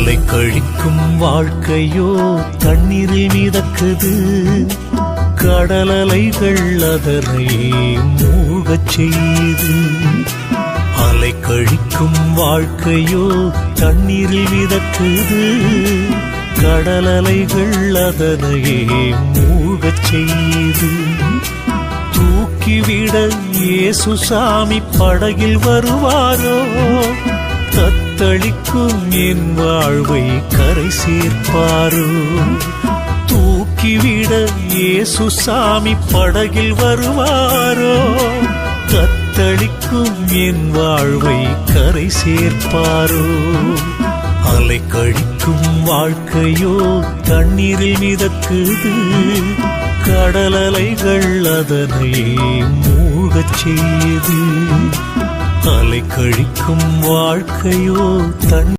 அலை கழிக்கும் வாழ்க்கையோ தண்ணீரில் மிதக்குது. கடலலைகள் அதனை மூழ்கச் செய்து அலை கழிக்கும் வாழ்க்கையோ தண்ணீரில் மிதக்குது. கடலலைகள் அதனை மூழ்கச் செய்து தூக்கிவிட இயேசு சாமி படகில் வருவாரோ? தத்தளிக்கும் என் வாழ்வை கரை சேர்ப்பாரோ? தூக்கிவிட இயேசு சாமி படகில் வருவாரோ? கத்தளிக்கும் என் வாழ்வை கரை சேர்ப்பாரோ? அலை கழிக்கும் வாழ்க்கையோ தண்ணீரில் மிதக்குது. கடலலைகள் அதனை மூழ்கச் செய்யுது. அலை கழிக்கும் வாழ்க்கையோ தன்